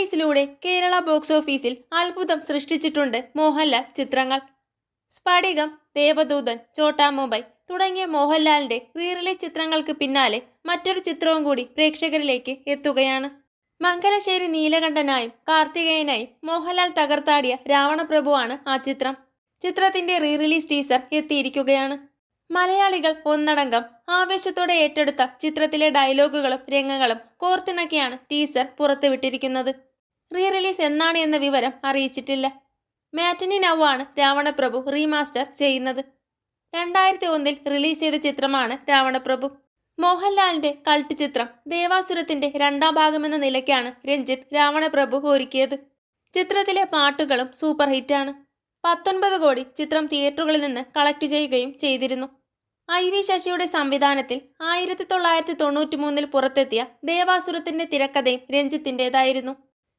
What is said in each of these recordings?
റിലീസിലൂടെ Kerala box ഓഫീസിൽ അത്ഭുതം സൃഷ്ടിച്ചിട്ടുണ്ട് മോഹൻലാൽ ചിത്രങ്ങൾ. സ്ഫടികം ദേവദൂതൻ ചോട്ടാ മുംബൈ തുടങ്ങിയ മോഹൻലാലിന്റെ റീ റിലീസ് ചിത്രങ്ങൾക്ക് പിന്നാലെ മറ്റൊരു ചിത്രവും കൂടി പ്രേക്ഷകരിലേക്ക് എത്തുകയാണ്. മംഗലശ്ശേരി നീലകണ്ഠനായും കാർത്തികേയനായും മോഹൻലാൽ തകർത്താടിയ രാവണപ്രഭുവാണ് ആ ചിത്രം. ചിത്രത്തിന്റെ റീറിലീസ് ടീസർ എത്തിയിരിക്കുകയാണ്. മലയാളികൾ ഒന്നടങ്കം ആവേശത്തോടെ ഏറ്റെടുത്ത ചിത്രത്തിലെ ഡയലോഗുകളും രംഗങ്ങളും കോർത്തിണക്കിയാണ് ടീസർ പുറത്തുവിട്ടിരിക്കുന്നത്. റീ റിലീസ് എന്നാണ് എന്ന വിവരം അറിയിച്ചിട്ടില്ല. മാറ്റിനി നവാണ് രാവണപ്രഭു റീമാസ്റ്റർ ചെയ്യുന്നത്. രണ്ടായിരത്തി ഒന്നിൽ റിലീസ് ചെയ്ത ചിത്രമാണ് രാവണപ്രഭു. മോഹൻലാലിന്റെ കൾട്ട് ചിത്രം ദേവാസുരത്തിന്റെ രണ്ടാം ഭാഗമെന്ന നിലയ്ക്കാണ് രഞ്ജിത്ത് രാവണപ്രഭു ഒരുക്കിയത്. ചിത്രത്തിലെ പാട്ടുകളും സൂപ്പർ ഹിറ്റാണ് പത്തൊൻപത് കോടി ചിത്രം തിയേറ്ററുകളിൽ നിന്ന് കളക്ട് ചെയ്യുകയും ചെയ്തിരുന്നു. ഐ വി ശശിയുടെ സംവിധാനത്തിൽ ആയിരത്തി തൊള്ളായിരത്തി തൊണ്ണൂറ്റി മൂന്നിൽ പുറത്തെത്തിയ ദേവാസുരത്തിന്റെ തിരക്കഥയും രഞ്ജിത്തിന്റെതായിരുന്നു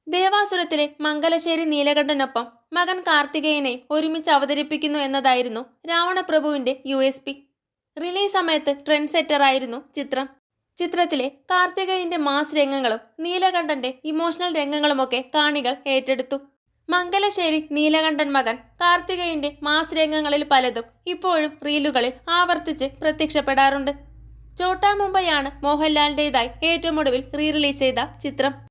ദേവാസുരത്തിലെ മംഗലശ്ശേരി നീലകണ്ഠനൊപ്പം മകൻ കാർത്തികേയനെ ഒരുമിച്ച് അവതരിപ്പിക്കുന്നു എന്നതായിരുന്നു രാവണപ്രഭുവിന്റെ യു എസ് പി. റിലീസ് സമയത്ത് ട്രെൻഡ് സെറ്റർ ആയിരുന്നു ചിത്രം. ചിത്രത്തിലെ കാർത്തികേയന്റെ മാസ് രംഗങ്ങളും നീലകണ്ഠന്റെ ഇമോഷണൽ രംഗങ്ങളുമൊക്കെ കാണികൾ ഏറ്റെടുത്തു. മംഗലശ്ശേരി നീലകണ്ഠൻ മകൻ കാർത്തികേയന്റെ മാസ് രംഗങ്ങളിൽ പലതും ഇപ്പോഴും റീലുകളിൽ ആവർത്തിച്ച് പ്രത്യക്ഷപ്പെടാറുണ്ട്. ചോട്ടാ മുംബൈയാണ് മോഹൻലാലിന്റെതായി ഏറ്റവും ഒടുവിൽ റീ റിലീസ് ചെയ്ത ചിത്രം.